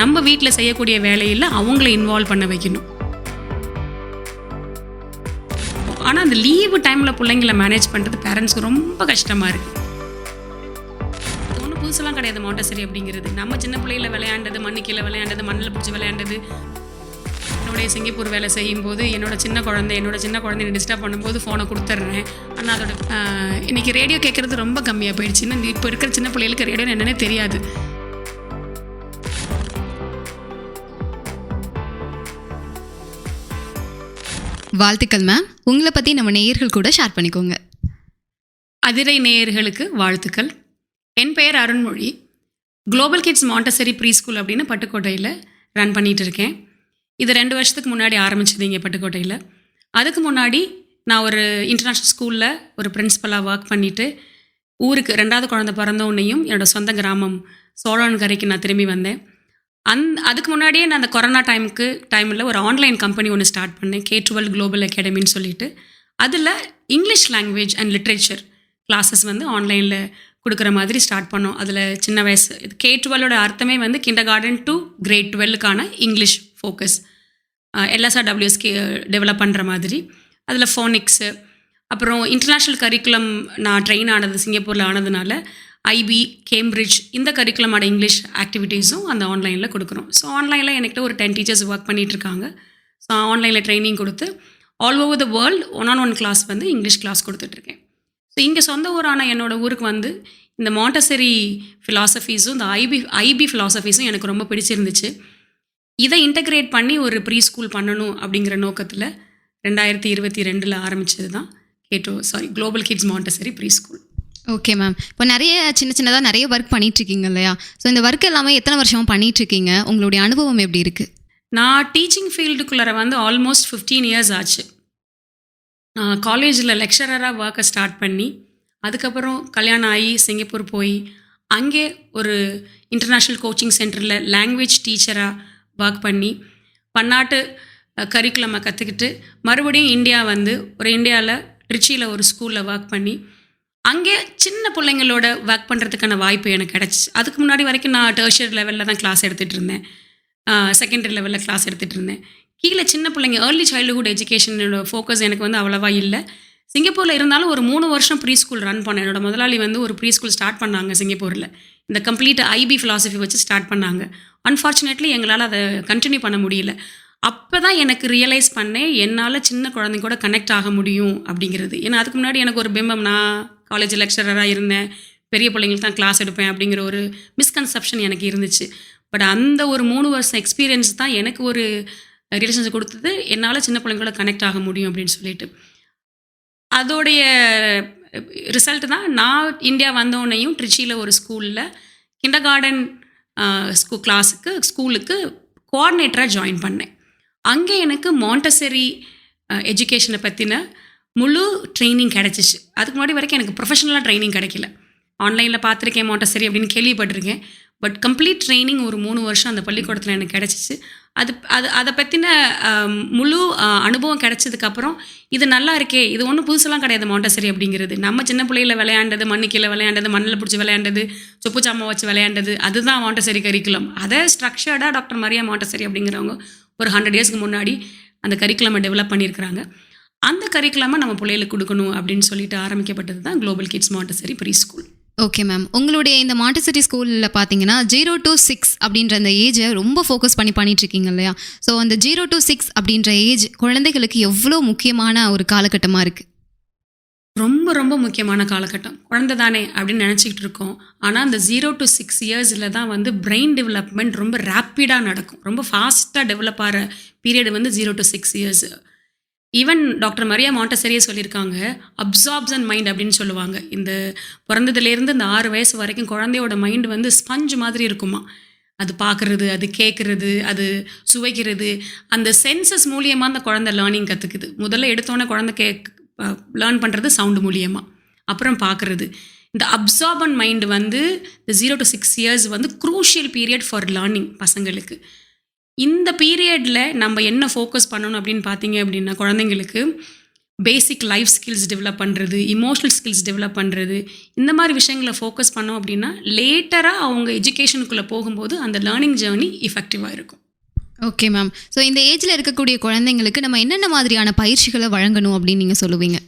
நம்ம வீட்டில் செய்யக்கூடிய வேலையில் அவங்கள இன்வால்வ் பண்ண வைக்கணும். ஆனால் அந்த லீவு டைமில் பிள்ளைங்கள மேனேஜ் பண்ணுறது பேரண்ட்ஸ்க்கு ரொம்ப கஷ்டமாக இருக்குது ஒன்றும் புதுசெல்லாம் கிடையாது மாண்டசரி அப்படிங்கிறது. நம்ம சின்ன பிள்ளையில விளையாண்டது மண்ணு கீழே விளையாண்டது மண்ணில் பிடிச்சி விளையாண்டது. என்னுடைய சிங்கப்பூர் வேலை செய்யும்போது என்னோட சின்ன குழந்தை என்னோட சின்ன குழந்தைய டிஸ்டர்ப் பண்ணும்போது ஃபோனை கொடுத்துட்றேன். ஆனால் அதோட இன்றைக்கி இன்னைக்கு ரேடியோ கேட்குறது ரொம்ப கம்மியாக போயிடுச்சு இப்போ இருக்கிற சின்ன பிள்ளைகளுக்கு ரேடியோ என்னன்னே தெரியாது. வாழ்த்துக்கள் மேம் உங்களை பற்றி நம்ம நேயர்கள் கூட ஷேர் பண்ணிக்கோங்க. அதிரை நேயர்களுக்கு வாழ்த்துக்கள். என் பெயர் Arunmozhi. Global Kids Montessori preschool அப்படின்னு பட்டுக்கோட்டையில் ரன் பண்ணிட்டு இருக்கேன். இது ரெண்டு வருஷத்துக்கு முன்னாடி ஆரம்பிச்சது இங்கே பட்டுக்கோட்டையில். அதுக்கு முன்னாடி நான் ஒரு இன்டர்நேஷ்னல் ஸ்கூலில் ஒரு பிரின்ஸிபலாக ஒர்க் பண்ணிவிட்டு ஊருக்கு ரெண்டாவது குழந்தை பிறந்த உன்னையும் என்னோடய சொந்த கிராமம் சோழன்கரைக்கு நான் திரும்பி வந்தேன். அந் அதுக்கு முன்னாடியே நான் அந்த கொரோனா டைமுக்கு டைமில் ஒரு ஆன்லைன் கம்பெனி ஒன்று ஸ்டார்ட் பண்ணேன். கே டுவெல் குளோபல் அகாடமின்னு சொல்லிட்டு. அதில் English language and literature classes வந்து ஆன்லைனில் கொடுக்குற மாதிரி ஸ்டார்ட் பண்ணோம். அதில் சின்ன வயசு இது கே டுவெல்லோட அர்த்தமே வந்து kindergarten to grade டுவெல்லுக்கான English focus LSR WSK develop பண்ணுற மாதிரி. அதில் ஃபோனிக்ஸு அப்புறம் இன்டர்நேஷ்னல் கரிக்குலம் நான் ட்ரெயின் ஆனது சிங்கப்பூரில் ஆனதுனால ஐபி கேம்பிரிட்ஜ் இந்த கரிக்குலமான இங்கிலீஷ் ஆக்டிவிட்டீஸும் அந்த ஆன்லைனில் கொடுக்குறோம். ஸோ ஆன்லைனில் என்கிட்ட ஒரு டென் டீச்சர்ஸ் ஒர்க் பண்ணிகிட்ருக்காங்க இருக்காங்க ஸோ ஆன்லைனில் ட்ரைனிங் கொடுத்து all over the world one on one class வந்து இங்கிலீஷ் கிளாஸ் கொடுத்துட்ருக்கேன் ஸோ இங்கே சொந்த ஊரான என்னோடய ஊருக்கு வந்து இந்த மாண்டசரி ஃபிலாசபிஸும் இந்த ஐபி ஐபி ஃபிலாசபிஸும் எனக்கு ரொம்ப பிடிச்சிருந்துச்சு. இதை இன்டகிரேட் பண்ணி ஒரு ப்ரீ ஸ்கூல் பண்ணணும் அப்படிங்கிற நோக்கத்தில் ரெண்டாயிரத்தி இருபத்தி ரெண்டில் ஆரம்பிச்சது தான் கேட்டோ sorry Global Kids Montessori preschool okay ma'am இப்போ நிறைய சின்ன சின்னதாக நிறைய ஒர்க் பண்ணிகிட்ருக்கீங்க இருக்கீங்க இல்லையா? ஸோ இந்த ஒர்க் எல்லாமே எத்தனை வருஷமும் பண்ணிகிட்ருக்கீங்க உங்களுடைய அனுபவம் எப்படி இருக்குது நான் டீச்சிங் ஃபீல்டுக்குள்ளார வந்து ஆல்மோஸ்ட் ஃபிஃப்டீன் இயர்ஸ் ஆச்சு. நான் காலேஜில் லெக்சரராக ஒர்க்கை ஸ்டார்ட் பண்ணி அதுக்கப்புறம் கல்யாணம் ஆகி சிங்கப்பூர் போய் அங்கே ஒரு இன்டர்நேஷ்னல் கோச்சிங் சென்டரில் லாங்குவேஜ் டீச்சராக ஒர்க் பண்ணி பன்னாட்டு கரிக்குலமாக கற்றுக்கிட்டு மறுபடியும் இந்தியா வந்து ஒரு இந்தியாவில் ட்ரிச்சியில் ஒரு ஸ்கூலில் ஒர்க் பண்ணி அங்கே சின்ன பிள்ளைங்களோட ஒர்க் பண்ணுறதுக்கான வாய்ப்பு எனக்கு கிடச்சிச்சு அதுக்கு முன்னாடி வரைக்கும் நான் டேர்ஷியர் லெவலில் தான் கிளாஸ் எடுத்துகிட்டு இருந்தேன். செகண்டரி லெவலில் கிளாஸ் எடுத்துகிட்டு இருந்தேன். கீழே சின்ன பிள்ளைங்க ஏர்லி சைல்டுஹுட் எஜுகேஷனோட ஃபோக்கஸ் எனக்கு வந்து அவ்வளோவா இல்லை. சிங்கப்பூரில் இருந்தாலும் ஒரு மூணு வருஷம் ப்ரீ ஸ்கூல் ரன் பண்ணேன். என்னோட முதலாளி வந்து ஒரு ப்ரீ ஸ்கூல் ஸ்டார்ட் பண்ணாங்க சிங்கப்பூரில். இந்த கம்ப்ளீட் ஐபி ஃபிலாசபி வச்சு ஸ்டார்ட் பண்ணாங்க. அன்ஃபார்ச்சுனேட்லி எங்களால் அதை கண்டினியூ பண்ண முடியல. அப்போ தான் எனக்கு ரியலைஸ் பண்ணேன் என்னால் சின்ன குழந்தைங்க கூட கனெக்ட் ஆக முடியும் அப்படிங்கிறது. ஏன்னா அதுக்கு முன்னாடி எனக்கு ஒரு பிம்பம் நான் காலேஜ் லெக்சரராக இருந்தேன். பெரிய பிள்ளைங்களுக்கு தான் கிளாஸ் எடுப்பேன் அப்படிங்கிற ஒரு மிஸ்கன்செப்ஷன் எனக்கு இருந்துச்சு. பட் அந்த ஒரு மூணு வருஷம் எக்ஸ்பீரியன்ஸ் தான் எனக்கு ஒரு ரிலேஷன்ஷிப் கொடுத்தது. என்னால் சின்ன பிள்ளைங்களோட கனெக்ட் ஆக முடியும் அப்படின்னு சொல்லிட்டு. அதோடைய ரிசல்ட் தான் நான் இந்தியா வந்தோடனையும் ட்ரிச்சியில் ஒரு ஸ்கூலில் கிண்டர் கார்டன் ஸ்கூ கிளாஸுக்கு ஸ்கூலுக்கு கோஆர்டினேட்டராக ஜாயின் பண்ணேன். அங்கே எனக்கு மாண்டசரி எஜுகேஷனை பற்றின முழு ட்ரைனிங் கிடச்சிச்சு. அதுக்கு முன்னாடி வரைக்கும் எனக்கு ப்ரொஃபஷனலாக ட்ரைனிங் கிடைக்கல. ஆன்லைனில் பார்த்துருக்கேன் மாண்டசரி அப்படின்னு கேள்விப்பட்டிருக்கேன். பட் கம்ப்ளீட் ட்ரைனிங் ஒரு மூணு வருஷம் அந்த பள்ளிக்கூடத்தில் எனக்கு கிடச்சிச்சு. அது அது அதை பற்றின முழு அனுபவம் கிடைச்சதுக்கப்புறம் இது நல்லா இருக்கே இது ஒன்றும் புதுசெல்லாம் கிடையாது மாண்டசரி அப்படிங்கிறது. நம்ம சின்ன பிள்ளையில விளையாண்டது மண்ணு கீழே விளையாண்டது மண்ணில் பிடிச்சி விளையாண்டது சொப்பு சாமா வச்சு விளையாண்டது அதுதான் மாண்டசரி கரிக்குலம் அதை ஸ்ட்ரக்சர்டாக டாக்டர் மரியா மாண்டசரி அப்படிங்கிறவங்க ஒரு ஹண்ட்ரட் இயர்ஸ்க்கு முன்னாடி அந்த கரிக்குலமை டெவலப் பண்ணியிருக்கிறாங்க. அந்த கரிக்குலமை நம்ம பிள்ளைகளுக்கு கொடுக்கணும் அப்படின்னு சொல்லிட்டு ஆரம்பிக்கப்பட்டது தான் Global Kids Montessori preschool okay ma'am உங்களுடைய இந்த மாண்டசரி ஸ்கூலில் பார்த்தீங்கன்னா ஜீரோ டு சிக்ஸ் அப்படின்ற அந்த ஏஜை ரொம்ப ஃபோக்கஸ் பண்ணி பண்ணிட்டு இருக்கீங்க இல்லையா? ஸோ அந்த ஜீரோ டு சிக்ஸ் அப்படின்ற ஏஜ் குழந்தைகளுக்கு எவ்வளோ முக்கியமான ஒரு காலகட்டமாக இருக்குது ரொம்ப ரொம்ப முக்கியமான காலகட்டம். குழந்தை தானே அப்படின்னு நினச்சிக்கிட்டு இருக்கோம். ஆனால் அந்த ஜீரோ டு சிக்ஸ் இயர்ஸில் தான் வந்து பிரெயின் டெவலப்மெண்ட் ரொம்ப ரேப்பிடாக நடக்கும். ரொம்ப ஃபாஸ்ட்டாக டெவலப் ஆகிற பீரியட் வந்து zero to six years even doctor Maria மாண்டசரியே சொல்லியிருக்காங்க அப்சார்ப்ஷன் மைண்ட் அப்படின்னு சொல்லுவாங்க. இந்த பிறந்ததுலேருந்து இந்த ஆறு வயசு வரைக்கும் குழந்தையோட மைண்ட் வந்து ஸ்பஞ்ச் மாதிரி இருக்குமா? அது பார்க்குறது அது கேட்குறது அது சுவைக்கிறது அந்த சென்சஸ் மூலியமாக அந்த குழந்தை லேர்னிங் கற்றுக்குது முதல்ல எடுத்தோன்னே குழந்தை கே லேர்ன் பண்ணுறது சவுண்டு மூலியமாக அப்புறம் பார்க்குறது. இந்த அப்சார்பன் மைண்டு வந்து இந்த ஜீரோ டு சிக்ஸ் இயர்ஸ் வந்து க்ரூஷியல் பீரியட் ஃபார் லேர்னிங் பசங்களுக்கு. இந்த பீரியடில் நம்ம என்ன ஃபோக்கஸ் பண்ணணும் அப்படின்னு பார்த்தீங்க அப்படின்னா குழந்தைங்களுக்கு பேசிக் லைஃப் ஸ்கில்ஸ் டெவலப் பண்ணுறது இமோஷனல் ஸ்கில்ஸ் டெவலப் பண்ணுறது இந்த மாதிரி விஷயங்களை ஃபோக்கஸ் பண்ணோம் அப்படின்னா லேட்டராக அவங்க எஜுகேஷனுக்குள்ளே போகும்போது அந்த லேர்னிங் ஜேர்னி இஃபெக்டிவாக இருக்கும். ஓகே மேம் ஸோ இந்த ஏஜில் இருக்கக்கூடிய குழந்தைங்களுக்கு நம்ம என்னென்ன மாதிரியான பயிற்சிகளை வழங்கணும் அப்படின்னு நீங்கள் சொல்லுவீங்க?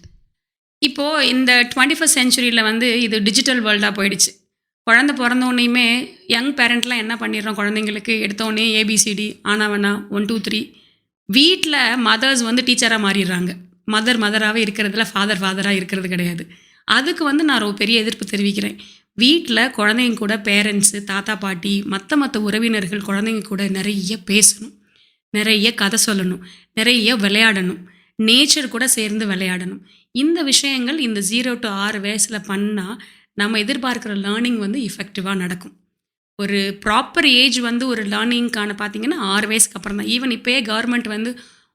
இப்போது இந்த டுவெண்ட்டி ஃபஸ்ட் செஞ்சுரியில் வந்து இது டிஜிட்டல் வேர்ல்டாக போயிடுச்சு. குழந்த பிறந்தோடனையுமே யங் பேரண்ட்லாம் என்ன பண்ணிடுறோம்? குழந்தைங்களுக்கு எடுத்தோடனே ஏபிசிடி ஆனாவனா ஒன் டூ த்ரீ வீட்டில் மதர்ஸ் வந்து டீச்சராக மாறிடுறாங்க. மதர் மதராகவே இருக்கிறதுல ஃபாதர் ஃபாதராக இருக்கிறது கிடையாது. அதுக்கு வந்து நான் ரொம்ப பெரிய எதிர்ப்பு தெரிவிக்கிறேன். வீட்டில் குழந்தைங்க கூட பேரண்ட்ஸு தாத்தா பாட்டி மற்ற மற்ற உறவினர்கள் குழந்தைங்க கூட நிறைய பேசணும். நிறைய கதை சொல்லணும். நிறைய விளையாடணும். நேச்சர் கூட சேர்ந்து விளையாடணும். இந்த விஷயங்கள் இந்த ஜீரோ டு ஆறு வயசில் பண்ணால் நம்ம எதிர்பார்க்குற லேர்னிங் வந்து இஃபெக்டிவாக நடக்கும். ஒரு ப்ராப்பர் ஏஜ் வந்து ஒரு லேர்னிங்க்கான பார்த்தீங்கன்னா ஆறு வயசுக்கு அப்புறம் தான். ஈவன் இப்போயே கவர்மெண்ட் வந்து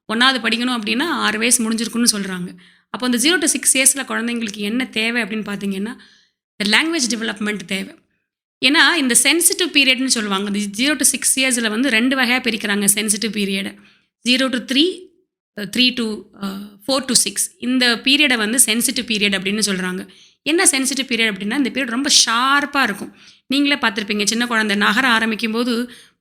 ஒன்றாவது படிக்கணும் அப்படின்னா ஆறு வயசு முடிஞ்சிருக்குன்னு சொல்கிறாங்க அப்போ அந்த ஜீரோ டு சிக்ஸ் இயர்ஸில் குழந்தைங்களுக்கு என்ன தேவை அப்படின்னு பார்த்தீங்கன்னா லாங்குவேஜ் டெவலப்மெண்ட் தேவை. ஏன்னா இந்த சென்சிட்டிவ் பீரியட்னு சொல்லுவாங்க. இந்த ஜீரோ டு சிக்ஸ் இயர்ஸில் வந்து ரெண்டு வகையாக பிரிக்கிறாங்க sensitive பீரியடை zero to three three to four to six இந்த பீரியடை வந்து சென்சிட்டிவ் பீரியட் அப்படின்னு சொல்கிறாங்க என்ன சென்சிட்டிவ் பீரியட் அப்படின்னா இந்த பீரியட் ரொம்ப ஷார்ப்பாக இருக்கும். நீங்களே பார்த்துருப்பீங்க சின்ன குழந்தை நகர ஆரம்பிக்கும் போது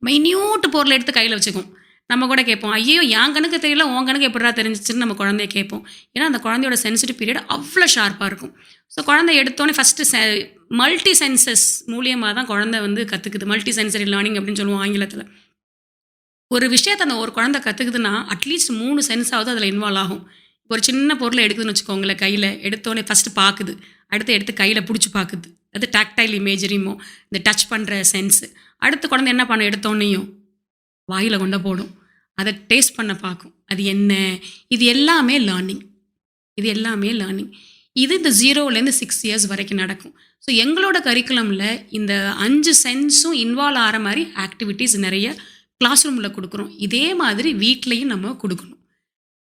மைன்யூட் பொருளை எடுத்து கையில் வச்சுக்கும். நம்ம கூட கேட்போம் ஐயோ என் கணக்கு தெரியல உன் கணக்கு எப்படிடா தெரிஞ்சிச்சுன்னு நம்ம குழந்தைய கேட்போம். ஏன்னா அந்த குழந்தையோட சென்சிட்டிவ் பீரியட் அவ்வளோ ஷார்ப்பாக இருக்கும். ஸோ குழந்தை எடுத்தோன்னே ஃபஸ்ட்டு செ மல்டி சென்சஸ் மூலியமாக தான் குழந்தை வந்து கற்றுக்குது மல்டி சென்சரி லேர்னிங் அப்படின்னு சொல்லுவோம் ஆங்கிலத்தில். ஒரு விஷயத்தை அந்த ஒரு குழந்தை கற்றுக்குதுன்னா அட்லீஸ்ட் மூணு சென்ஸாவது அதில் இன்வால்வ் ஆகும். ஒரு சின்ன பொருளை எடுக்குதுன்னு வச்சுக்கோங்களேன் கையில் எடுத்தோடனே ஃபஸ்ட்டு பார்க்குது அடுத்து எடுத்து கையில் பிடிச்சி பார்க்குது அது டாக்டைல் இமேஜரியுமோ இந்த டச் பண்ணுற சென்ஸு அடுத்த குழந்தை என்ன பண்ண எடுத்தோன்னையும் வாயில் கொண்ட போடும். அதை டேஸ்ட் பண்ண பார்க்கும். அது என்ன? இது எல்லாமே லேர்னிங் இது எல்லாமே லேர்னிங் இது இந்த ஜீரோலேருந்து சிக்ஸ் இயர்ஸ் வரைக்கும் நடக்கும். ஸோ எங்களோட கரிக்குலமில் இந்த அஞ்சு சென்ஸும் இன்வால்வ் ஆகிற மாதிரி ஆக்டிவிட்டீஸ் நிறைய கிளாஸ் ரூமில் கொடுக்குறோம். இதே மாதிரி வீட்லேயும் நம்ம கொடுக்கணும்.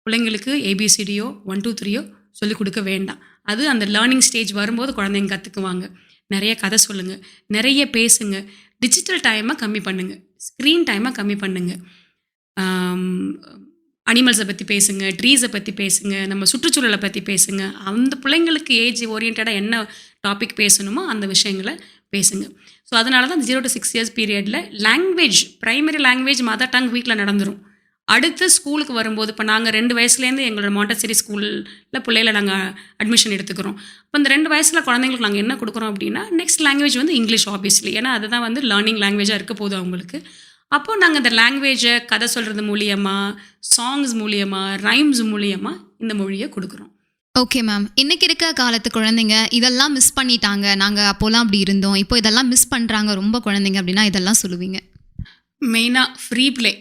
பிள்ளைங்களுக்கு ஏபிசிடியோ ஒன் டூ த்ரீயோ சொல்லிக் கொடுக்க வேண்டாம். அது அந்த லேர்னிங் ஸ்டேஜ் வரும்போது குழந்தைங்க கற்றுக்குவாங்க நிறைய கதை சொல்லுங்கள் நிறைய பேசுங்க. டிஜிட்டல் டைமை கம்மி பண்ணுங்கள் ஸ்க்ரீன் டைமை கம்மி பண்ணுங்கள் அனிமல்ஸை பற்றி பேசுங்க. ட்ரீஸை பற்றி பேசுங்க. நம்ம சுற்றுச்சூழலை பற்றி பேசுங்க. அந்த பிள்ளைங்களுக்கு ஏஜ் ஓரியன்டாக என்ன டாபிக் பேசணுமோ அந்த விஷயங்களை பேசுங்க. ஸோ அதனால தான் ஜீரோ டு சிக்ஸ் இயர்ஸ் பீரியடில் language primary language mother tongue வீட்டில் நடந்துடும் அடுத்து ஸ்கூலுக்கு வரும்போது இப்போ நாங்கள் ரெண்டு வயசுலேருந்து எங்களோட மாண்டசரி ஸ்கூலில் பிள்ளைகளை நாங்கள் அட்மிஷன் எடுத்துக்கிறோம். இப்போ இந்த ரெண்டு வயசில் குழந்தைங்களுக்கு நாங்கள் என்ன கொடுக்குறோம் அப்படின்னா நெக்ஸ்ட் லாங்குவேஜ் வந்து இங்கிலீஷ் ஆப்வியஸ்லி ஏன்னா அதுதான் வந்து லேர்னிங் லாங்குவேஜாக இருக்க போகுது அவங்களுக்கு. அப்போது நாங்கள் இந்த லாங்குவேஜை கதை சொல்கிறது மூலியமாக சாங்ஸ் மூலியமாக ரைம்ஸ் மூலியமாக இந்த மொழியை கொடுக்குறோம். ஓகே மேம் இன்னைக்கு இருக்க காலத்து குழந்தைங்க இதெல்லாம் மிஸ் பண்ணிட்டாங்க. நாங்கள் அப்போலாம் அப்படி இருந்தோம். இப்போ இதெல்லாம் மிஸ் பண்ணுறாங்க ரொம்ப குழந்தைங்க அப்படின்னா இதெல்லாம் சொல்லுவீங்க. மெயினாக ஃப்ரீ ப்ளே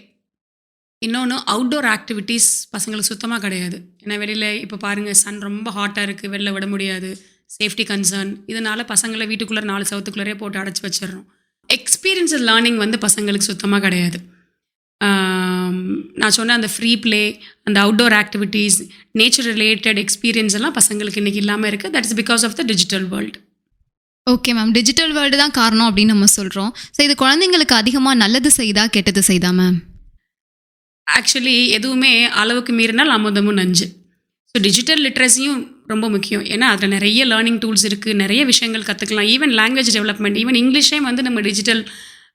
இன்னொன்று அவுட்டோர் ஆக்டிவிட்டீஸ் பசங்களுக்கு சுத்தமாக கிடையாது. ஏன்னா வெளியில் இப்போ பாருங்கள் சன் ரொம்ப ஹாட்டாக இருக்குது வெளில விட முடியாது சேஃப்டி கன்சர்ன் இதனால் பசங்களை வீட்டுக்குள்ளே நாலு சவத்துக்குள்ளே போட்டு அடைச்சி வச்சிடுறோம். எக்ஸ்பீரியன்ஸ் லேர்னிங் வந்து பசங்களுக்கு சுத்தமாக கிடையாது. நான் சொன்ன அந்த ஃப்ரீ ப்ளே அந்த outdoor activities nature related experience எல்லாம் பசங்களுக்கு இன்றைக்கி இல்லாமல் இருக்குது that is because of the digital world okay ma'am digital world தான் காரணம் அப்படின்னு நம்ம சொல்கிறோம் ஸோ இது குழந்தைங்களுக்கு அதிகமாக நல்லது செய்தா கெட்டது செய்தா மேம் ஆக்சுவலி எதுவுமே அளவுக்கு மீறினால் அமுதமும் நஞ்சு. ஸோ டிஜிட்டல் லிட்ரஸியும் ரொம்ப முக்கியம். ஏன்னா அதில் நிறைய லேர்னிங் டூல்ஸ் இருக்குது நிறைய விஷயங்கள் கற்றுக்கலாம் ஈவன் லாங்குவேஜ் டெவலப்மெண்ட் ஈவன் இங்கிலீஷே வந்து நம்ம டிஜிட்டல்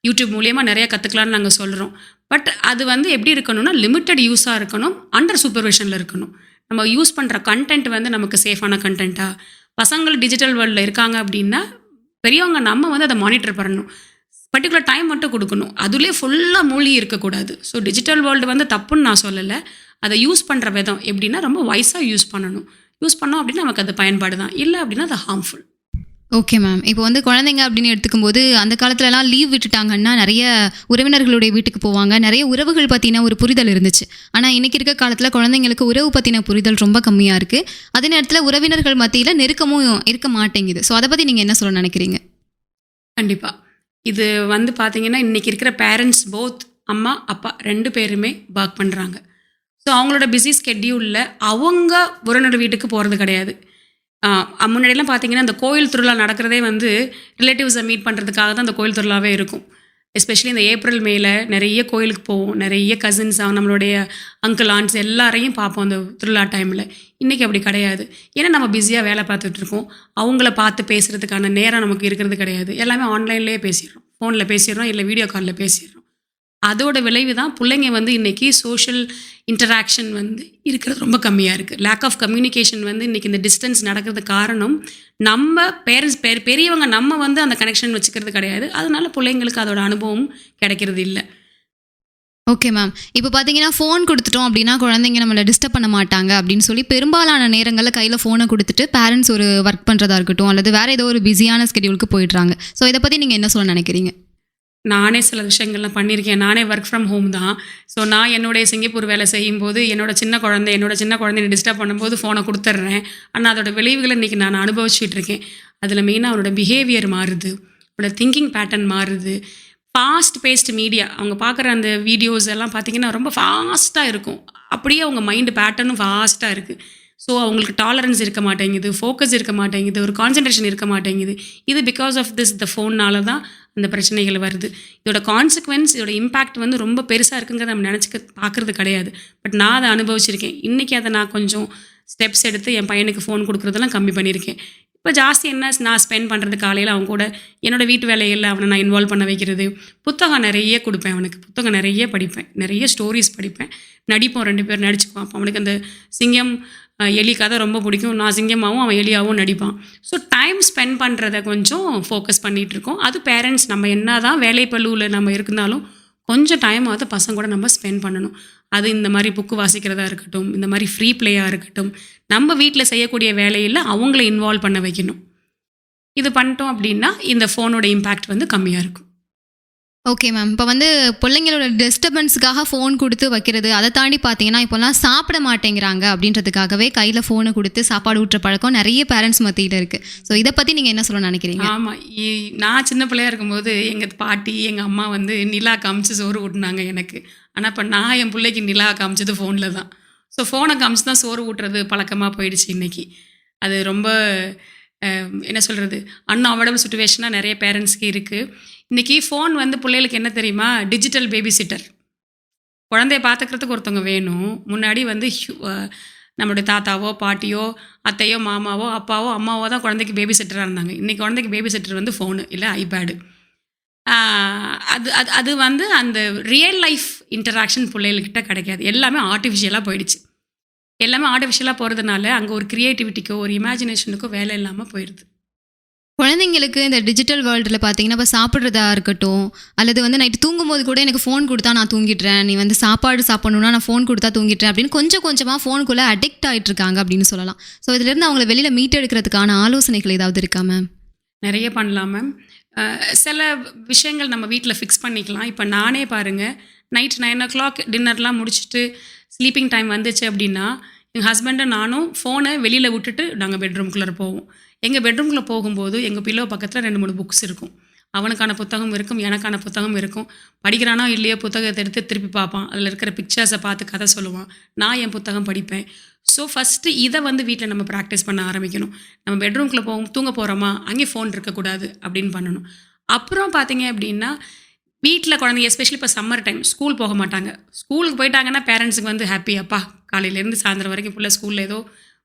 யூடியூப் மூலியமாக நிறையா கற்றுக்கலாம்னு நாங்கள் சொல்கிறோம் பட் அது வந்து எப்படி இருக்கணும்னா லிமிட்டட் யூஸாக இருக்கணும் அண்டர் சூப்பர்விஷனில் இருக்கணும். நம்ம யூஸ் பண்ணுற கண்டென்ட் வந்து நமக்கு சேஃபான கண்டென்ட்டாக பசங்கள் டிஜிட்டல் வேர்ல்டில் இருக்காங்க அப்படின்னா பெரியவங்க நம்ம வந்து அதை மானிட்டர் பண்ணணும். பர்டிகுலர் டைம் மட்டும் கொடுக்கணும். அதுலேயே ஃபுல்லாக மூழ்கி இருக்கக்கூடாது. ஸோ டிஜிட்டல் வேர்ல்டு வந்து தப்புன்னு நான் சொல்லலை. அதை யூஸ் பண்ணுற விதம் எப்படின்னா ரொம்ப வைஸாக யூஸ் பண்ணணும். யூஸ் பண்ணோம் அப்படின்னா நமக்கு அது பயன்பாடு தான். இல்லை அப்படின்னா அது ஹார்ம்ஃபுல் ஓகே மேம் இப்போ வந்து குழந்தைங்க அப்படின்னு எடுத்துக்கும் போது அந்த காலத்துலலாம் லீவ் விட்டுட்டாங்கன்னா நிறைய உறவினர்களுடைய வீட்டுக்கு போவாங்க. நிறைய உறவுகள் பற்றின ஒரு புரிதல் இருந்துச்சு. ஆனால் இன்னைக்கு இருக்க காலத்தில் குழந்தைங்களுக்கு உறவு பற்றின புரிதல் ரொம்ப கம்மியாக இருக்குது அதே நேரத்தில் உறவினர்கள் மத்தியில் நெருக்கமும் இருக்க மாட்டேங்குது. ஸோ அதை பற்றி நீங்கள் என்ன சொல்ல நினைக்கிறீங்க? கண்டிப்பாக இது வந்து பார்த்தீங்கன்னா இன்றைக்கி இருக்கிற பேரண்ட்ஸ் போத் அம்மா அப்பா ரெண்டு பேருமே ஒர்க் பண்ணுறாங்க ஸோ அவங்களோட பிஸி ஸ்கெட்யூலில் அவங்க உறவினர் வீட்டுக்கு போகிறது கிடையாது. முன்னாடியெல்லாம் பார்த்தீங்கன்னா அந்த கோயில் திருவிழா நடக்கிறதே வந்து ரிலேட்டிவ்ஸை மீட் பண்ணுறதுக்காக தான் அந்த கோயில் திருவிழாவே இருக்கும். எஸ்பெஷலி இந்த ஏப்ரல் மேல நிறைய கோயிலுக்கு போவோம். நிறைய கசின்ஸ் நம்மளுடைய அங்கிள் ஆண்ட்ஸ் எல்லாரையும் பார்ப்போம் அந்த திருவிழா டைமில் இன்றைக்கி அப்படி கிடையாது. ஏன்னா நம்ம பிஸியாக வேலை பார்த்துட்டு இருக்கோம். அவங்கள பார்த்து பேசுகிறதுக்கான நேரம் நமக்கு இருக்கிறது கிடையாது. எல்லாமே ஆன்லைன்லேயே பேசிடுறோம். ஃபோனில் பேசிடுறோம் இல்லை வீடியோ காலில் பேசிடுறோம். அதோட விளைவு தான் பிள்ளைங்க வந்து இன்றைக்கி சோஷியல் இன்டராக்ஷன் வந்து இருக்கிறது ரொம்ப கம்மியாக இருக்குது லேக் ஆஃப் கம்யூனிகேஷன் வந்து இன்றைக்கி இந்த டிஸ்டன்ஸ் நடக்கிறதுக்கு காரணம் நம்ம பேரண்ட்ஸ் பெ பெரியவங்க நம்ம வந்து அந்த கனெக்ஷன் வச்சுக்கிறது கிடையாது. அதனால பிள்ளைங்களுக்கு அதோட அனுபவம் கிடைக்கிறது இல்லை. ஓகே மேம் இப்போ பார்த்தீங்கன்னா ஃபோன் கொடுத்துட்டோம் அப்படின்னா குழந்தைங்க நம்மளை டிஸ்டர்ப் பண்ண மாட்டாங்க அப்படின்னு சொல்லி பெரும்பாலான நேரங்களில் கையில் ஃபோனை கொடுத்துட்டு பேரண்ட்ஸ் ஒரு ஒர்க் பண்ணுறதா இருக்கட்டும் அல்லது வேறு ஏதோ ஒரு பிஸியான ஸ்கெடியூலுக்கு போயிடுறாங்க. ஸோ இதை பற்றி நீங்கள் என்ன சொல்ல நினைக்கிறீங்க? நானே சில விஷயங்கள்லாம் பண்ணியிருக்கேன். நானே ஒர்க் ஃப்ரம் ஹோம் தான். ஸோ நான் என்னுடைய சிங்கப்பூர் வேலை செய்யும்போது என்னோட சின்ன குழந்தை என்னோட சின்ன குழந்தைய டிஸ்டர்ப் பண்ணும்போது ஃபோனை கொடுத்துட்றேன். ஆனால் அதோட விளைவுகளை இன்றைக்கி நான் அனுபவிச்சுட்டு இருக்கேன். அதில் மெயினாக அவனோட பிஹேவியர் மாறுது. அவனோட திங்கிங் பேட்டர்ன் மாறுது. ஃபாஸ்ட் பேஸ்ட் மீடியா அவங்க பார்க்குற அந்த வீடியோஸ் எல்லாம் பார்த்தீங்கன்னா ரொம்ப ஃபாஸ்ட்டாக இருக்கும். அப்படியே அவங்க மைண்டு பேட்டர்னும் ஃபாஸ்ட்டாக இருக்குது ஸோ அவங்களுக்கு டாலரன்ஸ் இருக்க மாட்டேங்குது ஃபோக்கஸ் இருக்க மாட்டேங்குது ஒரு கான்சன்ட்ரேஷன் இருக்க மாட்டேங்குது. இது பிகாஸ் ஆஃப் திஸ் த ஃபோன்னால தான் அந்த பிரச்சனைகள் வருது. இதோட கான்சிக்வன்ஸ் இதோட இம்பாக்ட் வந்து ரொம்ப பெருசாக இருக்குங்கிறத நம்ம நினச்சிக்க பார்க்குறது கிடையாது. பட் நான் அதை அனுபவிச்சிருக்கேன். இன்றைக்கி அதை நான் கொஞ்சம் ஸ்டெப்ஸ் எடுத்து என் பையனுக்கு ஃபோன் கொடுக்குறதெல்லாம் கம்மி பண்ணியிருக்கேன் இப்போ ஜாஸ்தி என்ன நான் ஸ்பெண்ட் பண்ணுறது காலையில் அவன் கூட என்னோடய வீட்டு வேலையில் அவனை நான் இன்வால்வ் பண்ண வைக்கிறது. புத்தகம் நிறைய கொடுப்பேன் அவனுக்கு. புத்தகம் நிறைய படிப்பேன். நிறைய ஸ்டோரிஸ் படிப்பேன். நடிப்போம் ரெண்டு பேர் நடிச்சுக்குவான் அப்போ அவனுக்கு அந்த சிங்கம் எலி கதை ரொம்ப பிடிக்கும். நான் சிங்கமாகவும் அவன் எலியாகவும் நடிப்பான். ஸோ டைம் ஸ்பெண்ட் பண்ணுறத கொஞ்சம் ஃபோக்கஸ் பண்ணிகிட்டு இருக்கோம். அது பேரண்ட்ஸ் நம்ம என்ன தான் வேலை பழுவில் நம்ம இருந்தாலும் கொஞ்சம் டைம் ஆகுது பசங்க கூட நம்ம ஸ்பெண்ட் பண்ணணும். அது இந்த மாதிரி புக்கு வாசிக்கிறதா இருக்கட்டும் இந்த மாதிரி ஃப்ரீ ப்ளேயாக இருக்கட்டும் நம்ம வீட்டில் செய்யக்கூடிய வேலையில் அவங்கள இன்வால்வ் பண்ண வைக்கணும். இது பண்ணிட்டோம் அப்படின்னா இந்த ஃபோனோட இம்பேக்ட் வந்து கம்மியாக இருக்கும். ஓகே மேம் இப்போ வந்து பிள்ளைங்களோட டிஸ்டர்பன்ஸுக்காக ஃபோன் கொடுத்து வைக்கிறது. அதை தாண்டி பார்த்தீங்கன்னா இப்போல்லாம் சாப்பிட மாட்டேங்கிறாங்க அப்படின்றதுக்காகவே கையில் ஃபோனை கொடுத்து சாப்பாடு ஊட்டுற பழக்கம் நிறைய பேரண்ட்ஸ் மத்தியில் இருக்குது ஸோ இதை பற்றி நீங்கள் என்ன சொல்ல நினைக்கிறீங்க? ஆமாம் நான் சின்ன பிள்ளையா இருக்கும்போது எங்கள் பாட்டி எங்கள் அம்மா வந்து நிலா காமிச்சு சோறு ஊட்டினாங்க எனக்கு. ஆனால் இப்போ நான் என் பிள்ளைக்கு நிலா காமிச்சது ஃபோனில் தான். ஸோ ஃபோனை காமிச்சு தான் சோறு ஊட்டுறது பழக்கமாக போயிடுச்சு இன்றைக்கி அது ரொம்ப என்ன சொல்கிறது அன்அவாய்டபிள் சுச்சுவேஷனாக நிறைய பேரண்ட்ஸ்க்கு இருக்குது இன்றைக்கி ஃபோன் வந்து பிள்ளைகளுக்கு என்ன தெரியுமா? டிஜிட்டல் பேபி சிட்டர் குழந்தைய பார்த்துக்கிறதுக்கு ஒருத்தவங்க வேணும். முன்னாடி வந்து ஹியூ- நம்மளுடைய தாத்தாவோ பாட்டியோ அத்தையோ மாமாவோ அப்பாவோ அம்மாவோ தான் குழந்தைக்கு பேபி சிட்டராக இருந்தாங்க. இன்றைக்கி குழந்தைக்கு பேபி சிட்டர் வந்து ஃபோனு இல்லை ஐபேடு அது அது அது வந்து அந்த ரியல் லைஃப் இன்டராக்ஷன் பிள்ளைகள்கிட்ட கிடைக்காது. எல்லாமே ஆர்டிஃபிஷியலாக போயிடுச்சு. எல்லாமே ஆர்டிஃபிஷியலாக போகிறதுனால அங்கே ஒரு க்ரியேட்டிவிட்டிக்கோ ஒரு இமேஜினேஷனுக்கோ வேலை இல்லாமல் போயிடுது குழந்தைங்களுக்கு இந்த டிஜிட்டல் வேர்ல்டில் பார்த்தீங்கன்னா இப்போ சாப்பிட்றதா இருக்கட்டும் அல்லது வந்து நைட்டு தூங்கும்போது கூட எனக்கு ஃபோன் கொடுத்தா நான் தூங்கிடுறேன். நீ வந்து சாப்பாடு சாப்பிடணும்னா நான் ஃபோன் கொடுத்தா தூங்கிடுறேன் அப்படின்னு கொஞ்சம் கொஞ்சமாக ஃபோனுக்குள்ளே அடிக்ட் ஆகிட்டு இருக்காங்க அப்படின்னு சொல்லலாம். ஸோ இதுலேருந்து அவங்கள வெளியில் மீட் எடுக்கிறதுக்கான ஆலோசனைகள் ஏதாவது இருக்கா மேம் நிறைய பண்ணலாம் மேம் சில விஷயங்கள் நம்ம வீட்டில் ஃபிக்ஸ் பண்ணிக்கலாம். இப்போ நானே பாருங்கள் நைட் நைன் ஓ கிளாக் டின்னர்லாம் முடிச்சுட்டு ஸ்லீப்பிங் டைம் வந்துச்சு அப்படின்னா எங்கள் ஹஸ்பண்டும் நானும் ஃபோனை வெளியில் விட்டுட்டு நாங்கள் பெட்ரூம்குள்ளே போவோம். எங்கள் பெட்ரூம்குள்ளே போகும்போது எங்கள் பில்லோ பக்கத்தில் ரெண்டு மூணு புக்ஸ் இருக்கும். அவனுக்கான புத்தகம் இருக்கும் எனக்கான புத்தகம் இருக்கும். படிக்கிறானோ இல்லையோ புத்தகத்தை எடுத்து திருப்பி பார்ப்பான். அதில் இருக்கிற பிக்சர்ஸை பார்த்து கதை சொல்லுவான். நான் என் புத்தகம் படிப்பேன். ஸோ ஃபஸ்ட்டு இதை வந்து வீட்டில் நம்ம ப்ராக்டிஸ் பண்ண ஆரம்பிக்கணும். நம்ம பெட்ரூம்குள்ளே போகும் தூங்க போகிறோமா அங்கே ஃபோன் இருக்கக்கூடாது அப்படின்னு பண்ணணும். அப்புறம் பார்த்தீங்க அப்படின்னா வீட்டில் குழந்தைங்க எஸ்பெஷலி இப்போ சம்மர் டைம் ஸ்கூல் போக மாட்டாங்க. ஸ்கூலுக்கு போயிட்டாங்கன்னா பேரண்ட்ஸுக்கு வந்து ஹாப்பி அப்பா காலையிலேருந்து சாயந்தரம் வரைக்கும் ஃபுல்லாக ஸ்கூலில் ஏதோ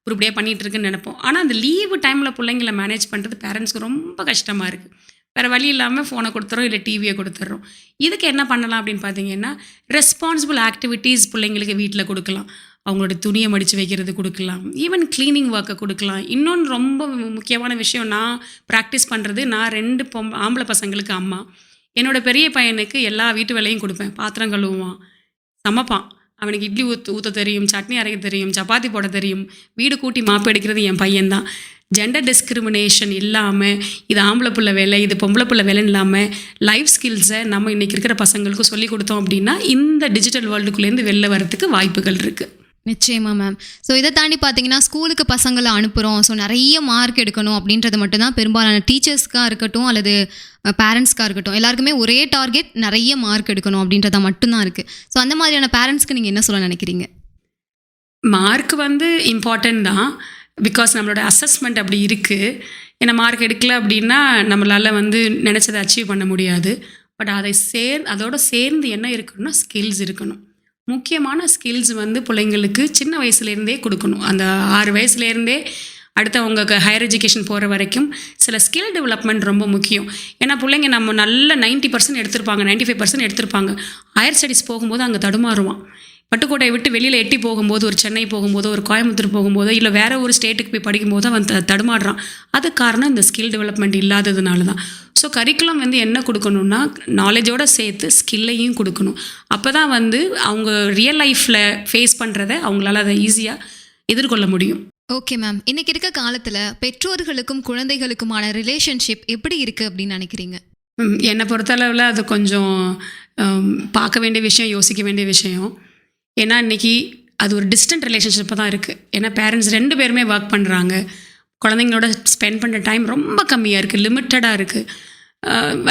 உருப்படியாக பண்ணிகிட்டு இருக்குன்னு நினைப்போம். ஆனால் அந்த லீவு டைமில் பிள்ளைங்கள மேனேஜ் பண்ணுறது பேரண்ட்ஸ்க்கு ரொம்ப கஷ்டமாக இருக்குது வேறு வழி இல்லாமல் ஃபோனை கொடுத்துறோம் இல்லை டிவியை கொடுத்துட்றோம் இதுக்கு என்ன பண்ணலாம் அப்படின்னு பார்த்தீங்கன்னா ரெஸ்பான்சிபிள் ஆக்டிவிட்டீஸ் பிள்ளைங்களுக்கு வீட்டில் கொடுக்கலாம். அவங்களோட துணியை மடித்து வைக்கிறது கொடுக்கலாம். ஈவன் க்ளீனிங் ஒர்க்கை கொடுக்கலாம். இன்னொன்று ரொம்ப முக்கியமான விஷயம் நான் ப்ராக்டிஸ் பண்ணுறது நான் ரெண்டு பொம் ஆம்பளை பசங்களுக்கு அம்மா. என்னோட பெரிய பையனுக்கு எல்லா வீட்டு வேலையும் கொடுப்பேன். பாத்திரம் கழுவுவான் சமைப்பான். அவனுக்கு இட்லி ஊத்து ஊற்ற தெரியும் சட்னி அரைக்க தெரியும் சப்பாத்தி போட தெரியும் வீடு கூட்டி மாப்பு எடுக்கிறது என் பையன்தான். ஜெண்டர் டிஸ்கிரிமினேஷன் இல்லாமல் இது ஆம்பளை பிள்ளை வேலை இது பொம்பளை பிள்ளை வேலைன்னு இல்லாமல் லைஃப் ஸ்கில்ஸை நம்ம இன்றைக்கி இருக்கிற பசங்களுக்கும் சொல்லிக் கொடுத்தோம் அப்படின்னா இந்த டிஜிட்டல் வேர்ல்டுக்குள்ளேருந்து வெளில வரதுக்கு வாய்ப்புகள் இருக்குது நிச்சயமா மேம் ஸோ இதை தாண்டி பார்த்தீங்கன்னா ஸ்கூலுக்கு பசங்களை அனுப்புகிறோம் ஸோ நிறைய மார்க் எடுக்கணும் அப்படின்றது மட்டும்தான் பெரும்பாலான டீச்சர்ஸ்க்காக இருக்கட்டும் அல்லது பேரண்ட்ஸ்க்காக இருக்கட்டும். எல்லாருக்குமே ஒரே டார்கெட் நிறைய மார்க் எடுக்கணும் அப்படின்றதா மட்டும்தான் இருக்குது ஸோ அந்த மாதிரியான பேரண்ட்ஸ்க்கு நீங்கள் என்ன சொல்ல நினைக்கிறீங்க? மார்க் வந்து இம்பார்ட்டன்ட் தான். பிகாஸ் நம்மளோட அசஸ்மெண்ட் அப்படி இருக்குது ஏன்னா மார்க் எடுக்கல அப்படின்னா நம்மளால் வந்து நினச்சதை அச்சீவ் பண்ண முடியாது. பட் அதை சேர் அதோட சேர்ந்து என்ன இருக்கணும்னா ஸ்கில்ஸ் இருக்கணும். முக்கியமான ஸ்கில்ஸ் வந்து பிள்ளைங்களுக்கு சின்ன வயசுலேருந்தே கொடுக்கணும். அந்த ஆறு வயசுலேருந்தே அடுத்தவங்க ஹையர் எஜுகேஷன் போகிற வரைக்கும் சில ஸ்கில் டெவலப்மெண்ட் ரொம்ப முக்கியம். ஏன்னா பிள்ளைங்க நம்ம நல்ல 90% பர்சன்ட் எடுத்திருப்பாங்க 95% ஃபைவ் பர்சன்ட் எடுத்திருப்பாங்க. ஹையர் ஸ்டடீஸ் போகும்போது அங்கே தடுமாறுவான். பட்டுக்கோட்டையை விட்டு வெளியில் எட்டி போகும்போது ஒரு சென்னை போகும்போதோ ஒரு கோயம்புத்தூர் போகும்போதோ இல்லை வேற ஒரு ஸ்டேட்டுக்கு போய் படிக்கும்போது அவன் த- தடுமாறுறான். அது காரணம் இந்த ஸ்கில் டெவலப்மெண்ட் இல்லாததுனால தான். ஸோ கரிக்குலம் வந்து என்ன கொடுக்கணும்னா நாலேஜோட சேர்த்து ஸ்கில்லையும் கொடுக்கணும். அப்போ தான் வந்து அவங்க ரியல் லைஃப்பில் ஃபேஸ் பண்ணுறத அவங்களால அதை ஈஸியாக எதிர்கொள்ள முடியும். ஓகே மேம் இன்னைக்கு இருக்க காலத்துல பெற்றோர்களுக்கும் குழந்தைகளுக்குமான ரிலேஷன்ஷிப் எப்படி இருக்கு அப்படின்னு நினைக்கிறீங்க? என்னை பொறுத்தளவில் அது கொஞ்சம் பார்க்க வேண்டிய விஷயம் யோசிக்க வேண்டிய விஷயம். ஏன்னா இன்றைக்கி அது ஒரு டிஸ்டன்ட் ரிலேஷன்ஷிப்பாக தான் இருக்குது ஏன்னா பேரண்ட்ஸ் ரெண்டு பேருமே ஒர்க் பண்ணுறாங்க குழந்தைங்களோட ஸ்பெண்ட் பண்ணுற டைம் ரொம்ப கம்மியாக இருக்குது லிமிட்டடாக இருக்குது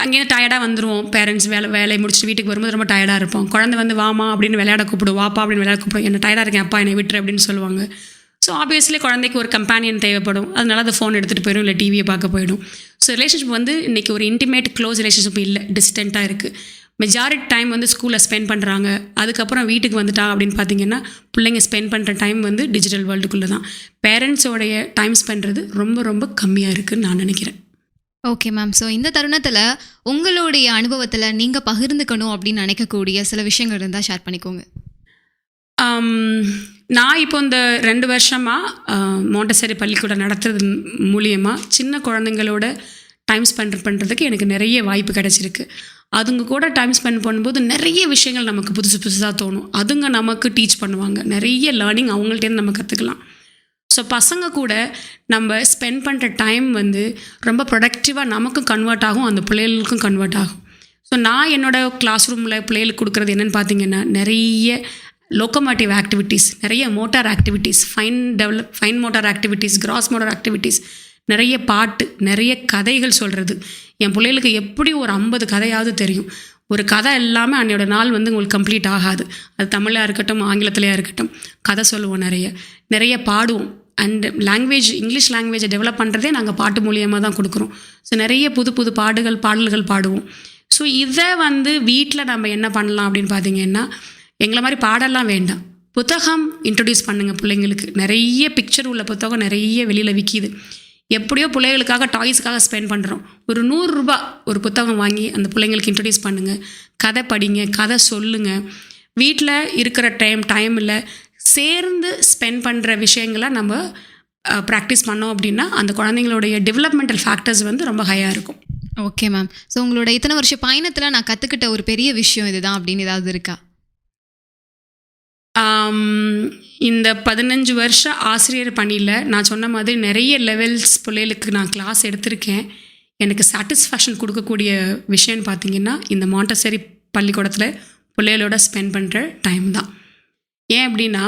அங்கேயே டயர்டாக வந்துடுவோம் பேரண்ட்ஸ் வேலை வேலையை முடிச்சுட்டு வீட்டுக்கு வரும்போது ரொம்ப டயர்டாக இருப்போம். குழந்தை வந்து வாமா அப்படின்னு விளையாட கூப்பிடும் வாப்பா அப்படின்னு விளையாட கூப்பிடும் என்ன டயர்டாக இருக்கேன் அப்பா என்னை விட்டுரு அப்படின்னு சொல்லுவாங்க. ஸோ ஆப்வியஸ்லி குழந்தைக்கு ஒரு கம்பேனியன் தேவைப்படும். அதனால அதை ஃபோன் எடுத்துகிட்டு போயிடும் இல்லை டிவியை பார்க்க போயிடும். ஸோ ரிலேஷன்ஷிப் வந்து இன்றைக்கி ஒரு இன்டிமேட் க்ளோஸ் ரிலேஷன்ஷிப் இல்லை டிஸ்டண்ட்டாக இருக்குது மெஜாரிட்டி டைம் வந்து ஸ்கூலில் ஸ்பெண்ட் பண்ணுறாங்க அதுக்கப்புறம் வீட்டுக்கு வந்துட்டா அப்படின்னு பார்த்தீங்கன்னா பிள்ளைங்க ஸ்பெண்ட் பண்ணுற டைம் வந்து டிஜிட்டல் வேர்ல்டுக்குள்ளே தான் பேரண்ட்ஸோடைய டைம் ஸ்பெண்ட்றது ரொம்ப ரொம்ப கம்மியாக இருக்குன்னு நான் நினைக்கிறேன். ஓகே மேம் ஸோ இந்த தருணத்துல உங்களுடைய அனுபவத்துல நீங்க பகிர்ந்துக்கணும் அப்படின்னு நினைக்கக்கூடிய சில விஷயங்கள் இருந்தா ஷேர் பண்ணிக்கோங்க. ஆம், நான் இப்போ இந்த ரெண்டு வருஷமாக மோண்டசரி பள்ளிக்கூடம் நடத்துறது மூலியமாக சின்ன குழந்தைங்களோட டைம் ஸ்பெண்ட் பண்ணுறதுக்கு எனக்கு நிறைய வாய்ப்பு கிடைச்சிருக்கு. அதுங்க கூட டைம் ஸ்பெண்ட் பண்ணும்போது நிறைய விஷயங்கள் நமக்கு புதுசு புதுசாக தோணும். அதுங்க நமக்கு டீச் பண்ணுவாங்க. நிறைய லேர்னிங் அவங்கள்ட்டேருந்து நம்ம கற்றுக்கலாம் ஸோ பசங்க கூட நம்ம ஸ்பெண்ட் பண்ணுற டைம் வந்து ரொம்ப ப்ரொடக்டிவாக நமக்கும் கன்வெர்ட் ஆகும் அந்த பிள்ளைகளுக்கும் கன்வெர்ட் ஆகும். ஸோ நான் என்னோட கிளாஸ் ரூமில் பிள்ளைகளுக்கு கொடுக்குறது என்னென்னு பார்த்தீங்கன்னா நிறைய லோக்கமோட்டிவ் ஆக்டிவிட்டீஸ் நிறைய motor activities fine develop fine motor activities gross motor activities நிறைய பாட்டு நிறைய கதைகள் சொல்கிறது என் பிள்ளைகளுக்கு எப்படி ஒரு ஐம்பது கதையாவது தெரியும். ஒரு கதை எல்லாமே அன்னையோட நாள் வந்து உங்களுக்கு கம்ப்ளீட் ஆகாது. அது தமிழாக இருக்கட்டும் ஆங்கிலத்திலையாக இருக்கட்டும் கதை சொல்லுவோம் நிறைய. நிறைய பாடுவோம். அண்ட் லாங்குவேஜ் இங்கிலீஷ் லாங்குவேஜை டெவலப் பண்ணுறதே நாங்கள் பாட்டு மூலியமாக தான் கொடுக்குறோம். ஸோ நிறைய புது புது பாடுகள் பாடல்கள் பாடுவோம். ஸோ இதை வந்து வீட்டில் நம்ம என்ன பண்ணலாம் அப்படின்னு பார்த்தீங்கன்னா எங்களை மாதிரி பாடலாம் வேண்டாம். புத்தகம் இன்ட்ரடியூஸ் பண்ணுங்கள் பிள்ளைங்களுக்கு. நிறைய பிக்சர் உள்ள புத்தகம் நிறைய வெளியில் விற்கிது எப்படியோ பிள்ளைகளுக்காக டாய்ஸ்க்காக ஸ்பெண்ட் பண்ணுறோம் ஒரு நூறுரூபா ஒரு புத்தகம் வாங்கி அந்த பிள்ளைங்களுக்கு இன்ட்ரடியூஸ் பண்ணுங்கள் கதை படிங்க கதை சொல்லுங்கள் வீட்டில் இருக்கிற டைம் டைமில் சேர்ந்து ஸ்பெண்ட் பண்ணுற விஷயங்களை நம்ம ப்ராக்டிஸ் பண்ணோம் அப்படின்னா அந்த குழந்தைங்களுடைய டெவலப்மெண்டல் ஃபேக்டர்ஸ் வந்து ரொம்ப ஹையாக இருக்கும். ஓகே மேம் ஸோ உங்களோட இத்தனை வருஷ பயணத்தில் நான் கற்றுக்கிட்ட ஒரு பெரிய விஷயம் இதுதான் அப்படின்னு ஏதாவது இருக்கா? இந்த பதினஞ்சு வருஷம் ஆசிரியர் பணியில் நான் சொன்ன மாதிரி நிறைய லெவல்ஸ் பிள்ளைகளுக்கு நான் கிளாஸ் எடுத்திருக்கேன். எனக்கு சாட்டிஸ்ஃபேக்ஷன் கொடுக்கக்கூடிய விஷயம்னு பார்த்தீங்கன்னா இந்த மாண்டசரி பள்ளிக்கூடத்தில் பிள்ளைகளோட ஸ்பெண்ட் பண்ணுற டைம் தான். ஏன் அப்படின்னா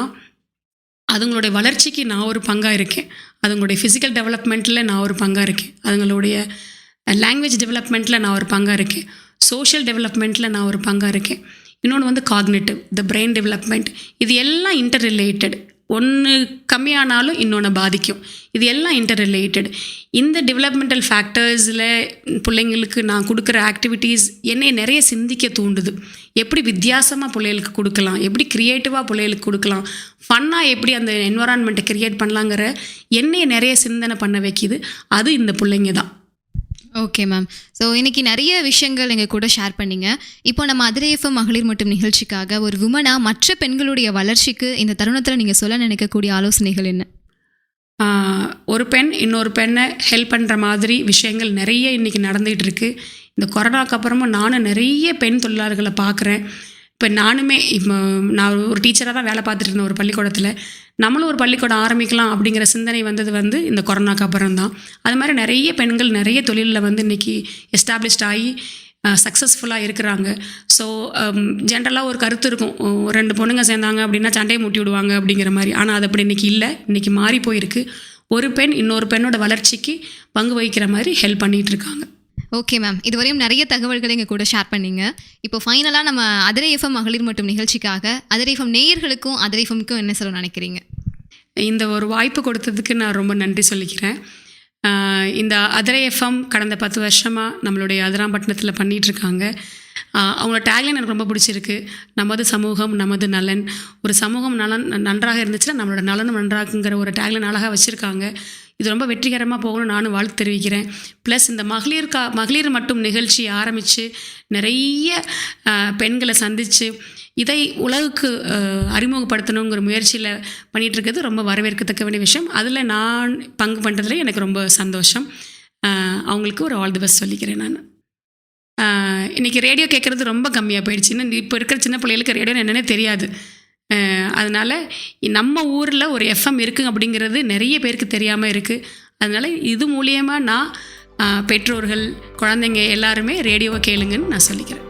அதுங்களுடைய வளர்ச்சிக்கு நான் ஒரு பங்காக இருக்கேன். அதுங்களுடைய ஃபிசிக்கல் டெவலப்மெண்ட்டில் நான் ஒரு பங்காக இருக்கேன். அதுங்களுடைய லாங்குவேஜ் டெவலப்மெண்ட்டில் நான் ஒரு பங்காக இருக்கேன். சோஷியல் டெவலப்மெண்ட்டில் நான் ஒரு பங்காக இருக்கேன். இன்னொன்று வந்து காக்னேட்டிவ் த பிரெயின் டெவலப்மெண்ட் இது எல்லாம் இன்டர் ரிலேட்டட் ஒன்று கம்மியானாலும் இன்னொன்று பாதிக்கும். இது எல்லாம் இன்டர் ரிலேட்டட் இந்த டெவலப்மெண்டல் ஃபேக்டர்ஸில் பிள்ளைங்களுக்கு நான் கொடுக்குற ஆக்டிவிட்டீஸ் என்னை நிறைய சிந்திக்க தூண்டுது. எப்படி வித்தியாசமாக பிள்ளைகளுக்கு கொடுக்கலாம்? எப்படி க்ரியேட்டிவாக பிள்ளைகளுக்கு கொடுக்கலாம்? ஃபன்னாக எப்படி அந்த என்வரான்மெண்ட்டை க்ரியேட் பண்ணலாங்கிற என்னையை நிறைய சிந்தனை பண்ண வைக்கிது. அது இந்த பிள்ளைங்க தான். ஓகே மேம் ஸோ இன்னைக்கு நிறைய விஷயங்கள் எங்கள் கூட ஷேர் பண்ணீங்க. இப்போ நம்ம அதிரேஃபம் மகளிர் மட்டும் நிகழ்ச்சிக்காக ஒரு விமனாக மற்ற பெண்களுடைய வளர்ச்சிக்கு இந்த தருணத்தில் நீங்கள் சொல்ல நினைக்கக்கூடிய ஆலோசனைகள் என்ன? ஒரு பெண் இன்னொரு பெண்ணை ஹெல்ப் பண்ணுற மாதிரி விஷயங்கள் நிறைய இன்றைக்கி நடந்துகிட்டு இருக்குது இந்த கொரோனாக்கு அப்புறமும் நானும் நிறைய பெண் தொழிலாளர்களை பார்க்குறேன். இப்போ நானுமே இப்போ நான் ஒரு டீச்சராக தான் வேலை பார்த்துட்டு இருந்தேன் ஒரு பள்ளிக்கூடத்தில். நம்மளும் ஒரு பள்ளிக்கூடம் ஆரம்பிக்கலாம் அப்படிங்கிற சிந்தனை வந்தது வந்து இந்த கொரோனாக்கு அப்புறம் தான் அது மாதிரி நிறைய பெண்கள் நிறைய தொழிலில் வந்து இன்றைக்கி எஸ்டாப்ளிஷ்ட் ஆகி சக்ஸஸ்ஃபுல்லாக இருக்கிறாங்க. ஸோ ஜென்ரலாக ஒரு கருத்து இருக்கும். ரெண்டு பொண்ணுங்க சேர்ந்தாங்க அப்படின்னா சண்டையை மூட்டி விடுவாங்க அப்படிங்கிற மாதிரி. ஆனால் அது அப்படி இன்றைக்கி இல்லை. இன்றைக்கி மாறி போயிருக்கு. ஒரு பெண் இன்னொரு பெண்ணோட வளர்ச்சிக்கு பங்கு வகிக்கிற மாதிரி ஹெல்ப் பண்ணிகிட்டு இருக்காங்க. ஓகே மேம் இதுவரையும் நிறைய தகவல்களை எங்கள் கூட ஷேர் பண்ணீங்க. இப்போ ஃபைனலாக நம்ம அதிரை எஃப்எம் மகளிர் மட்டும் நிகழ்ச்சிக்காக அதிரை எஃப்எம் நேயர்களுக்கும் அதிரை எஃப்எம்க்கும் என்ன சொல்ல நினைக்கிறீங்க? இந்த ஒரு வாய்ப்பு கொடுத்ததுக்கு நான் ரொம்ப நன்றி சொல்லிக்கிறேன். இந்த அதிரை எஃப்எம் கடந்த பத்து வருஷமாக நம்மளுடைய அதிராம்பட்டினத்தில் பண்ணிகிட்ருக்காங்க அவங்களோட டேக்லைன் எனக்கு ரொம்ப பிடிச்சிருக்கு. நமது சமூகம் நமது நலன். ஒரு சமூகம் நலன் நன்றாக இருந்துச்சுன்னா நம்மளோட நலனும் நன்றாகுங்கிற ஒரு டேக்லைன் அழகாக வச்சுருக்காங்க. இது ரொம்ப வெற்றிகரமாக போகணும்னு நானும் வாழ்த்து தெரிவிக்கிறேன். ப்ளஸ் இந்த மகளிர் கா மகளிர் மட்டும் நிகழ்ச்சி ஆரம்பித்து நிறைய பெண்களை சந்தித்து இதை உலகுக்கு அறிமுகப்படுத்தணுங்கிற முயற்சியில் பண்ணிகிட்ருக்கிறது ரொம்ப வரவேற்கத்தக்க வேண்டிய விஷயம். அதில் நான் பங்கு பண்ணுறதுல எனக்கு ரொம்ப சந்தோஷம். அவங்களுக்கு ஒரு ஆல் தி பெஸ்ட் சொல்லிக்கிறேன் நான். இன்றைக்கி ரேடியோ கேட்குறது ரொம்ப கம்மியாக போயிடுச்சு. இன்னும் இப்போ இருக்கிற சின்ன பிள்ளைகளுக்கு ரேடியோ என்னென்னே தெரியாது. அதனால் நம்ம ஊரில் ஒரு எஃப்எம் இருக்குது அப்படிங்கிறது நிறைய பேருக்கு தெரியாமல் இருக்குது அதனால் இது மூலியமாக நான் பெற்றோர்கள் குழந்தைங்க எல்லாருமே ரேடியோவை கேளுங்கன்னு நான் சொல்லிக்கிறேன்.